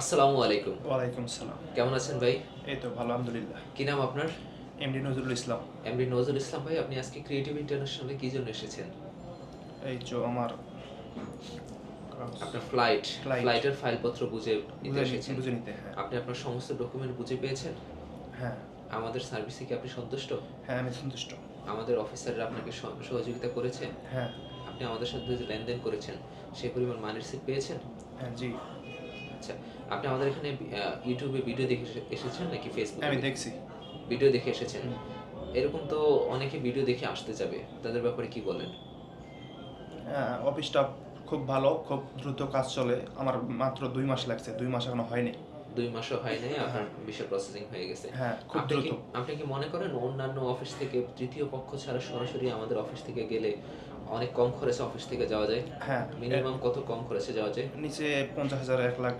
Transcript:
আসসালামু আলাইকুম। ওয়ালাইকুম আসসালাম। কেমন আছেন ভাই? এই তো ভালো আলহামদুলিল্লাহ। কি নাম আপনার? এমডি নজরুল ইসলাম। এমডি নজরুল ইসলাম ভাই আপনি আজকে ক্রিয়েটিভ ইন্টারন্যাশনালে কি জন্য এসেছেন? এই যে আমার আপনার ফ্লাইট. ফ্লাইটের ফাইলপত্র বুঝে নিতে এসেছেন। বুঝে নিতে হ্যাঁ। আপনি আপনার সমস্ত ডকুমেন্ট বুঝে পেয়েছেন? হ্যাঁ। আমাদের সার্ভিসে কি আপনি সন্তুষ্ট? হ্যাঁ আমি সন্তুষ্ট। আমাদের অফিসাররা আপনাকে সহযোগিতা করেছে? হ্যাঁ। আপনি আমাদের সাথে যে লেনদেন করেছেন সেই পরিমাণ মানি রিসিপ্ট পেয়েছেন? হ্যাঁ জি। আচ্ছা আপনি আমাদের এখানে ইউটিউবে ভিডিও দেখে এসেছেন নাকি ফেসবুকে আমি দেখছি। ভিডিও দেখে এসেছেন? এরকম তো অনেকে ভিডিও দেখে আসতে যাবে। তাদের ব্যাপারে কি বলেন? হ্যাঁ, অফিসটা খুব ভালো খুব দ্রুত কাজ চলে। আমার মাত্র দুই মাস লাগছে দুই মাস এখনও হয়নি। দুই মাসও হয় নাই আপনার বিষয় প্রসেসিং হয়ে গেছে। হ্যাঁ খুব দ্রুত। আপনি কি মনে করেন অন্যান্য অফিস থেকে তৃতীয় পক্ষ ছাড়া সরাসরি আমাদের অফিস থেকে গেলে অনেক কম খরচে অফিস থেকে যাওয়া যায়? হ্যাঁ মিনিমাম কত কম খরচে যাওয়া যায়? নিচে পঞ্চাশ হাজার এক লাখ